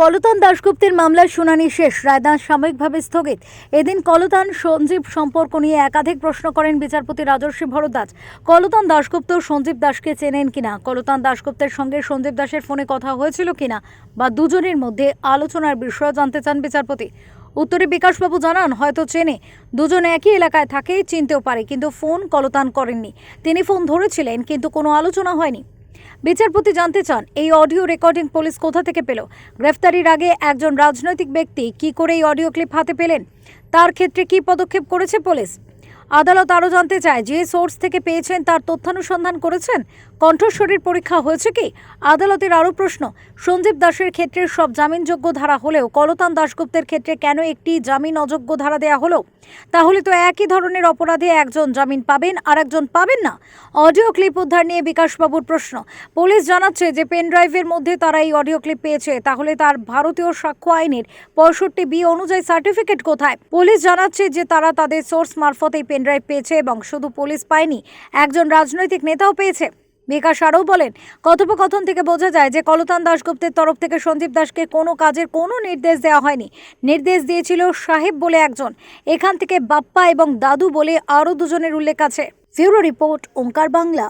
কলতান দাশগুপ্তের মামলার শুনানি শেষ। রায়দান সাময়িকভাবে স্থগিত। এদিন কলতান সঞ্জীব সম্পর্ক নিয়ে একাধিক প্রশ্ন করেন বিচারপতি রাজর্ষি ভরদ্বাজ। কলতান দাশগুপ্ত সঞ্জীব দাসকে চেনেন কিনা? কলতান দাশগুপ্তের সঙ্গে সঞ্জীব দাসের ফোনে কথা হয়েছিল কিনা? বা দুজনের মধ্যে আলোচনার বিষয় জানতে চান বিচারপতি। উত্তরে বিকাশবাবু জানান, হয়তো চেনে। দুজন একই এলাকায় থাকে, চিনতেও পারে, কিন্তু ফোন কলতান করেননি। তিনি ফোন ধরেছিলেন, কিন্তু কোনো আলোচনা হয়নি। বিচারপতি জানতে চান, এই অডিও রেকর্ডিং পুলিশ কোথা থেকে পেল? গ্রেফতারির আগে একজন রাজনৈতিক ব্যক্তি কি করে এই অডিও ক্লিপ হাতে পেলেন? তার ক্ষেত্রে কি পদক্ষেপ করেছে পুলিশ? আদালত আরও জানতে চায়, যে সোর্স থেকে পেয়েছেন তার তথ্যানুসন্ধান করেছেন? কণ্ঠস্বরের পরীক্ষা হয়েছে কি? আদালতের আরও প্রশ্ন সঞ্জীব দাসের ক্ষেত্রে সব জামিনযোগ্য ধারা হলেও কলতান দাশগুপ্তের ক্ষেত্রে কেন একটি জামিন অযোগ্য ধারা দেয়া হলো? তাহলে তো একই ধরনের অপরাধে একজন জামিন পাবেন আর একজন পাবেন না। অডিও ক্লিপ উদ্ধার নিয়ে বিকাশবাবুর প্রশ্ন, পুলিশ জানাচ্ছে যে পেন ড্রাইভের মধ্যে তারা এই অডিও ক্লিপ পেয়েছে, তাহলে তার ভারতীয় সাক্ষ্য আইনের পঁয়ষট্টি বি অনুযায়ী সার্টিফিকেট কোথায়? পুলিশ জানাচ্ছে যে তারা তাদের সোর্স মারফত এই পেন ড্রাইভ পেয়েছে এবং শুধু পুলিশ পায়নি, একজন রাজনৈতিক নেতাও পেয়েছে। বিকাশ আরও বলেন, কথোপকথন থেকে বোঝা যায় যে কলতান দাশগুপ্তের তরফ থেকে সঞ্জীব দাসকে কোনো কাজের কোনো নির্দেশ দেওয়া হয়নি। নির্দেশ দিয়েছিল সাহেব বলে একজন, এখান থেকে বাপ্পা এবং দাদু বলে আরও দুজনের উল্লেখ আছে। Bureau report, Omkar Bangla.